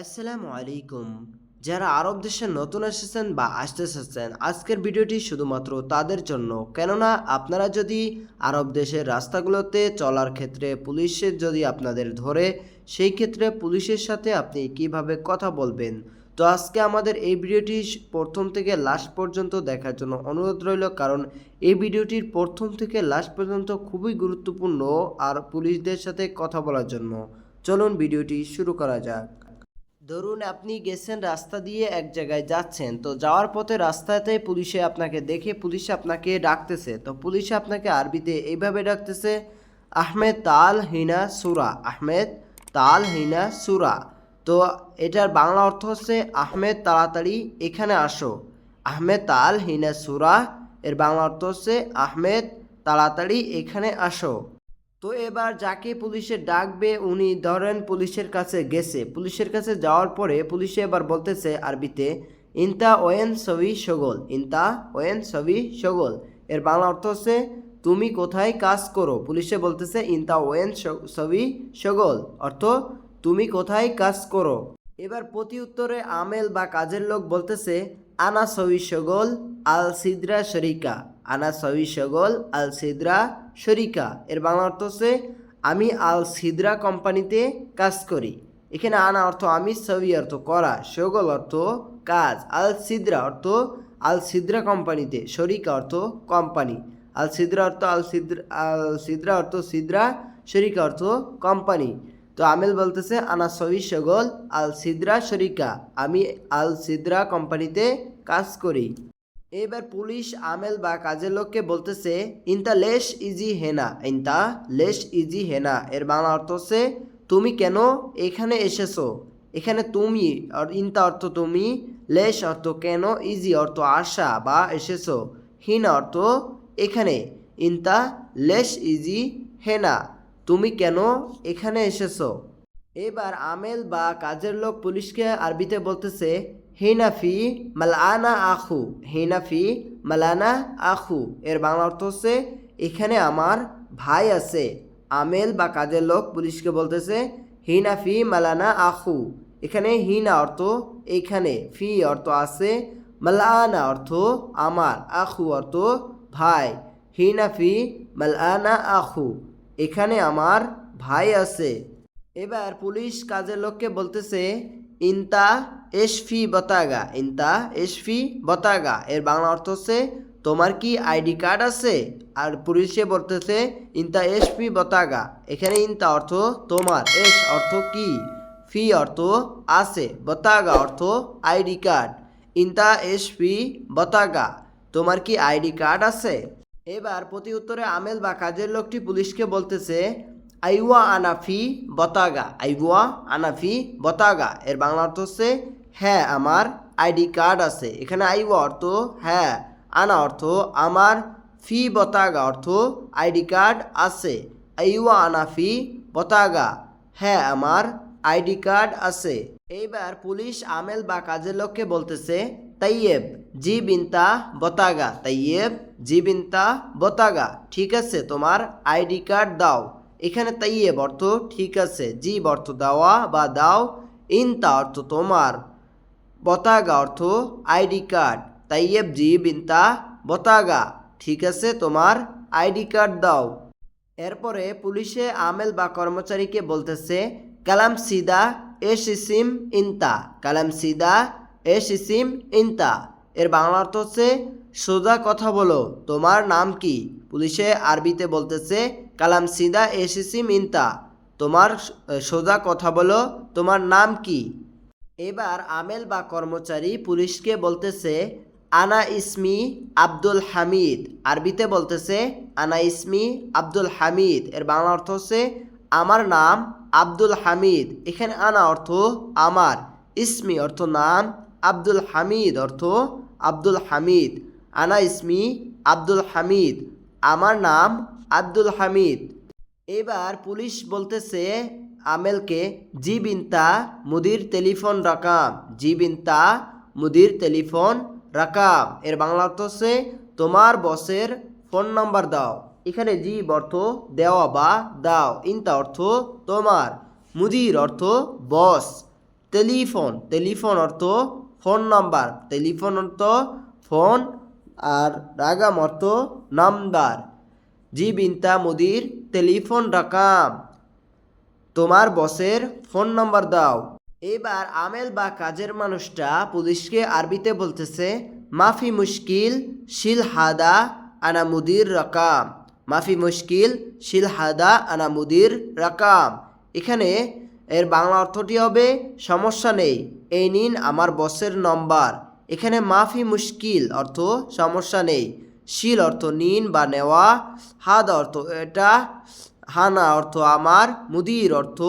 আসসালামু আলাইকুম। যারা আরব দেশে নতুন এসেছেন বা আসতে এসেছেন, আজকের ভিডিওটি শুধুমাত্র তাদের জন্য। কেননা, আপনারা যদি আরব দেশের রাস্তাগুলোতে চলার ক্ষেত্রে পুলিশের যদি আপনাদের ধরে, সেই ক্ষেত্রে পুলিশের সাথে আপনি কীভাবে কথা বলবেন? তো আজকে আমাদের এই ভিডিওটি প্রথম থেকে লাস্ট পর্যন্ত দেখার জন্য অনুরোধ রইল, কারণ এই ভিডিওটির প্রথম থেকে লাস্ট পর্যন্ত খুবই গুরুত্বপূর্ণ আর পুলিশদের সাথে কথা বলার জন্য। চলুন ভিডিওটি শুরু করা যাক। ধরুন আপনি গেছেন রাস্তা দিয়ে এক জায়গায় যাচ্ছেন, তো যাওয়ার পথে রাস্তাতে পুলিশে আপনাকে দেখে পুলিশে আপনাকে ডাকতেছে, তো পুলিশে আপনাকে আরবিতে এইভাবে ডাকতেছে, আহমেদ তাল হিনা সুরা, আহমেদ তাল হিনা সুরা। তো এটার বাংলা অর্থ হচ্ছে, আহমেদ, তাড়াতাড়ি এখানে আসো। আহমেদ তাল হিনা সুরা, এর বাংলা অর্থ হচ্ছে, আহমেদ, তাড়াতাড়ি এখানে আসো। তো এবার যাকে পুলিশে ডাকবে, উনি ধরেন পুলিশের কাছে গেছে। পুলিশের কাছে যাওয়ার পরে পুলিশে এবার বলতেছে আরবিতে, ইনতা ওয়েন সবি সগোল, ইনতা ওয়েন সবি সগোল। এর বাংলা অর্থ হচ্ছে, তুমি কোথায় কাজ করো? পুলিশে বলতেছে, ইনতা ওয়েন সবি সগোল। অর্থ, তুমি কোথায় কাজ করো? এবার প্রতি উত্তরে আমেল বা কাজের লোক বলতেছে, আনা সবি সগোল আল সিদ্রা শরিকা। আনা সবি সগোল, আল সিদ্রা, শরিকা। এর বাংলা অর্থ হচ্ছে, আমি আল সিদ্রা কোম্পানিতে কাজ করি। এখানে আনা অর্থ আমি সবি অর্থ করা। সগোল অর্থ কাজ। আল সিদ্রা অর্থ আল সিদ্রা কোম্পানিতে, শরিকা অর্থ কোম্পানি। আল সিদ্রা অর্থ আল সিদ্রা আল সিদ্রা অর্থ সিদ্রা, শরিকা অর্থ কোম্পানি। তো আমেল বলতেছে, আনা সবি সগল, আল সিদ্রা, শরিকা। আমি আল সিদ্রা কোম্পানিতে কাজ করি। এবার পুলিশ আমেল বা কাজের লোককে বলতেছে, ইনতা লেশ ইজি হেনা, ইনতা লেশ ইজি হেনা। এর বাংলা অর্থ হচ্ছে, তুমি কেন এখানে এসেছ? এখানে তুমি ইনতা অর্থ তুমি, লেশ অর্থ কেন, ইজি অর্থ আসা বা এসেছ, হিনা অর্থ এখানে, ইনতা লেশ ইজি হেনা, তুমি কেন এখানে এসেছ? এবার আমেল বা কাজের লোক পুলিশকে আরবিতে বলতেছে হেনাফি মালানা আখু হেনাফি মালানা আখু। এর বাংলা অর্থ হচ্ছে, এখানে আমার ভাই আছে, আমেল বা কাজের লোক পুলিশকে বলতেছে হিনাফি মালানা আখু। এখানে হিনা অর্থ এখানে, ফি অর্থ আছে, মালানা অর্থ আমার, আখু অর্থ ভাই। হিনাফি মালানা আখু, এখানে আমার ভাই আছে। এবার পুলিশ কাজের লোককে বলতেছে, ইনতা এসফি বতাগা, ইনতা, এসফি বতাগা। এর বাংলা অর্থ হচ্ছে, তোমার কি আইডি কার্ড আছে? আর পুলিশে বলতেছে, ইনতা এসফি বতাগা। এখানে ইনতা অর্থ, তোমার। এস অর্থ কি? ফি অর্থ, আছে। বতাগা অর্থ, আইডি কার্ড। ইনতা এসফি বতাগা, তোমার কি আইডি কার্ড আছে? এবার প্রতি উত্তরে আমেল বা কাজের লোকটি পুলিশকে বলতেছে আইওয়া আনাফি বতাগা, আইওয়া আনাফি বতাগা। এর বাংলা অর্থ হচ্ছে হ্যাঁ আমার আইডি কার্ড আছে। এখানে আইওয়া অর্থ হ্যাঁ আনা অর্থ, আমার ফি বতাগা অর্থ আইডি কার্ড আছে। আইওয়া আনাফি বতাগা হ্যাঁ আমার আইডি কার্ড আছে। এইবার পুলিশ আমেল বা কাজের লোককে বলতেছে, তাইয়েব জি বিনতা বতাগা। তাইয়েব জি বিনতা বতাগা, ঠিক আছে, তোমার আইডি কার্ড দাও। এখানে তাইয়েব অর্থ ঠিক আছে। জি অর্থ দেওয়া বা দাও ইনতা অর্থ তোমার। বতাগা অর্থ আইডি কার্ড। তাইয়েব জি বিনতা বতাগা। ঠিক আছে, তোমার আইডি কার্ড দাও। এরপরে পুলিশে আমেল বা কর্মচারীকে বলতেছে, কালাম সিদা এস ইসিম ইনতা কালাম সিদা এস ইসিম ইনতা এর বাংলা অর্থ হচ্ছে, সোজা কথা বলো, তোমার নাম কি? পুলিশে আরবিতে বলতেছে কালাম সিদা এস ইসিম ইনতা তোমার সোজা কথা বলো, তোমার নাম কি? এবার আমেল বা কর্মচারী পুলিশকে বলতেছে, আনা ইসমি আব্দুল হামিদ। আরবিতে বলতেছে, আনা ইসমি আব্দুল হামিদ। এর বাংলা অর্থ হচ্ছে, আমার নাম আব্দুল হামিদ। এখানে আনা অর্থ আমার, ইসমি অর্থ নাম আব্দুল হামিদ অর্থ আব্দুল হামিদ। আনা ইসমি আব্দুল হামিদ, আমার নাম আব্দুল হামিদ। এবার পুলিশ বলতেছে, আমেলকে জি বিনতা মুদির টেলিফোন রাকাম জি বিনতা মুদির টেলিফোন রাকাম এর বাংলা অর্থ হচ্ছে, তোমার বসের ফোন নাম্বার দাও। এখানে জি অর্থ দেওয়া বা দাও, ইনতা অর্থ তোমার। মুদির অর্থ বস। টেলিফোন টেলিফোন অর্থ ফোন নাম্বার। টেলিফোন অর্থ ফোন আর রাগাম অর্থ নামদার জি বিনতা মুদির টেলিফোন রাকাম তোমার বসের ফোন নাম্বার দাও। এবার আমেল বা কাজের মানুষটা পুলিশকে আরবিতে বলতেছে, মাফি মুশকিল শিল হাদা আনা মুদির রাকাম মাফি মুশকিল শিল হাদা আনা মুদির রাকাম এখানে এর বাংলা অর্থটি হবে, সমস্যা নেই, এই নিন আমার বসের নম্বর। এখানে মাফি মুশকিল অর্থ, সমস্যা নেই। শিল অর্থ নিন বা নেওয়া, হাদ অর্থ এটা, হানা অর্থ আমার, মুদির অর্থ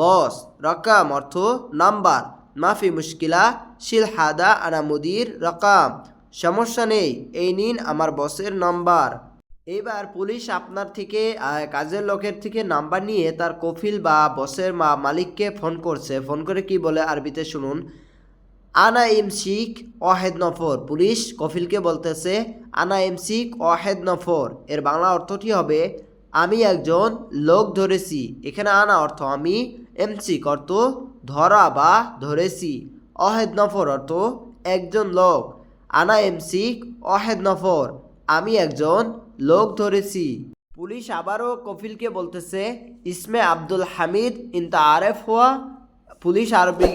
বস, রকাম অর্থ নাম্বার, মাফি মুশকিলা, শিল হাদা আনা মুদির রকাম, সমস্যা নেই, এই নিন আমার বসের নাম্বার। এবার পুলিশ আপনার থেকে কাজের লোকের থেকে নাম্বার নিয়ে তার কফিল বা বসের মা মালিককে ফোন করছে। ফোন করে কি বলে আরবিতে শুনুন। আনা ইমসিক অহেদ নফর। পুলিশ কফিলকে বলতেছে, আনা ইমসিক অহেদ নফর। এর বাংলা অর্থটি হবে, আমি একজন লোক ধরেছি। এখানে আনা অর্থ, আমি এমসিক অর্থ, ধরা বা ধরেছি অহেদ নফর অর্থ, একজন লোক। আনা এমসিক অহেদ নফর, আমি একজন লোক ধরেছি পুলিশ আবারও কফিলকে বলতেছে, ইসমে আব্দুল হামিদ ইনতা আরেফ হওয়া পুলিশ আরবি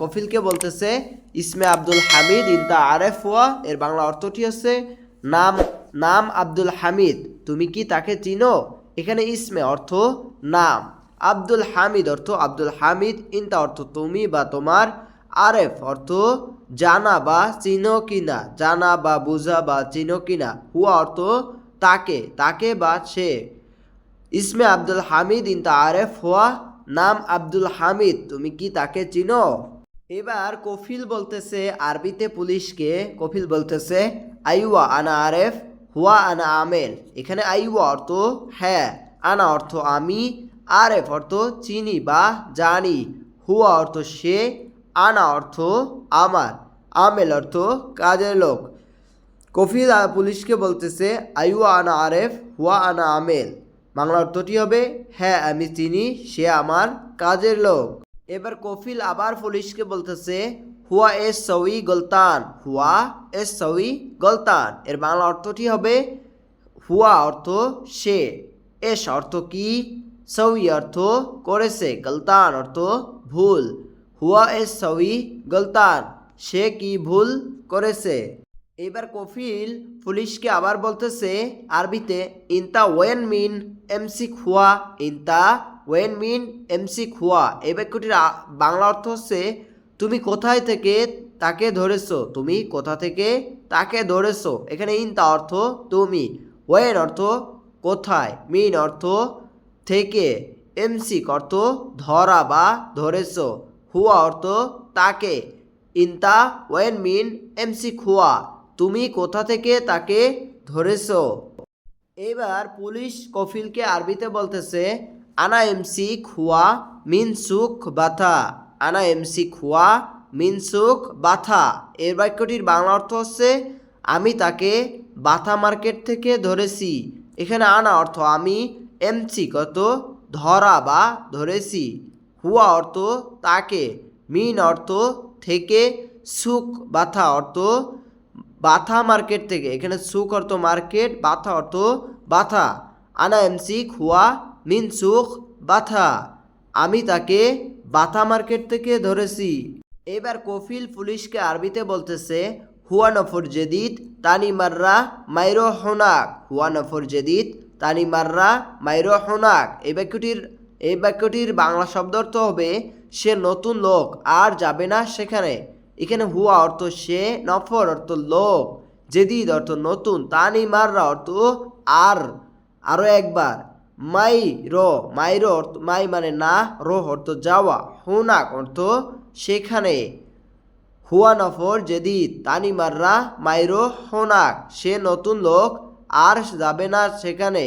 কফিলকে বলতেছে, ইসমে আব্দুল হামিদ ইনতা আরেফ হুয়া এর বাংলা অর্থটি হচ্ছে, নাম নাম আব্দুল হামিদ, তুমি কি তাকে চিনো? এখানে ইসমে অর্থ, নাম। আব্দুল হামিদ অর্থ, আব্দুল হামিদ, ইনতা অর্থ, তুমি বা তোমার আরেফ অর্থ, জানা বা চিনো কিনা জানা বা বুঝা বা চিনো কিনা হুয়া অর্থ, তাকে তাকে বা সে। ইসমে আব্দুল হামিদ, ইনতা আরেফ হওয়া নাম আব্দুল হামিদ, তুমি কি তাকে চিনো? এবার কফিল বলতেছে আরবিতে পুলিশকে, কফিল বলতেছে, আইওয়া আনা আরেফ, হুয়া আনা আমের। এখানে আইওয়া অর্থ হ্যাঁ আনা অর্থ আমি, আরেফ অর্থ চিনি বা জানি, হুয়া অর্থ সে, আনা অর্থ আমার, আমেল অর্থ কাজের লোক। কফিল পুলিশকে বলতেছে, আইওয়া আনা আরেফ, হুয়া আনা আমেল। বাংলা অর্থটি হবে হ্যাঁ আমি চিনি, সে আমার কাজের লোক। এবার কফিল আবার পুলিশকে বলতেছে, হুয়া এস সউই গলতান, হুয়া এস সউই গলতান। এর বাংলা অর্থটি হবে, হুয়া অর্থ সে, এস অর্থ কি? সউই অর্থ করেছে, গলতান অর্থ ভুল। হুয়া এস সউই গলতান, সে কি ভুল করেছে? এবার কফিল পুলিশকে আবার বলতেছে, আরবিতে, ইনতা ওয়েন মিন এমসি খুয়া, ইনতা ওয়েন মিন এমসি খুয়া। এই বাক্যটির বাংলা অর্থ হচ্ছে, তুমি কোথায় থেকে তাকে ধরেছো? তুমি কোথা থেকে তাকে ধরেছো? এখানে ইনতা অর্থ, তুমি। ওয়েন অর্থ, কোথায়? মিন অর্থ, থেকে। এমসিক অর্থ, ধরা বা ধরেছো। হুয়া অর্থ, তাকে। ইনতা ওয়েন মিন এমসি খুয়া। তুমি কোথা থেকে তাকে ধরেছো? এবার পুলিশ কফিলকে আরবিতে বলতেছে, আনা এমসি খুয়া মিন সুখ বাথা, আনা এমসি খুয়া মিন সুখ বাথা। এর বাক্যটির বাংলা অর্থ হচ্ছে, আমি তাকে বাথা মার্কেট থেকে ধরেছি। এখানে আনা অর্থ, আমি এমসি কত ধরা বা ধরেছি। হুয়া অর্থ, তাকে। মিন অর্থ, থেকে সুখ বাথা অর্থ বাথা মার্কেট থেকে। এখানে সুখ অর্থ মার্কেট, বাথা অর্থ বাথা। আনা এমসি, খুয়া, মিন সুখ, বাথা। আমি তাকে বাথা মার্কেট থেকে ধরেছি। এবার কফিল পুলিশকে আরবিতে বলতেছে, হুয়া নফর জেদিদ তানি মাররা মাইরো হোনাক। হুয়া নফর জেদিদ তানি মাররা মাইরো হোনাক। এই বাক্যটির এই বাক্যটির বাংলা শব্দ অর্থ হবে, সে নতুন লোক, আর যাবে না সেখানে। এখানে হুয়া অর্থ সে নফর অর্থ লোক জেদিদ অর্থ নতুন তানি মাররা অর্থ আর। আরও একবার মাই র মাই রো অর্থ, মাই মানে না রো অর্থ যাওয়া, হুনাক অর্থ সেখানে। হুয়া নফর জেদিদ তানি মাররা মাইরো, হোনাক, সে নতুন লোক, আর যাবে না সেখানে।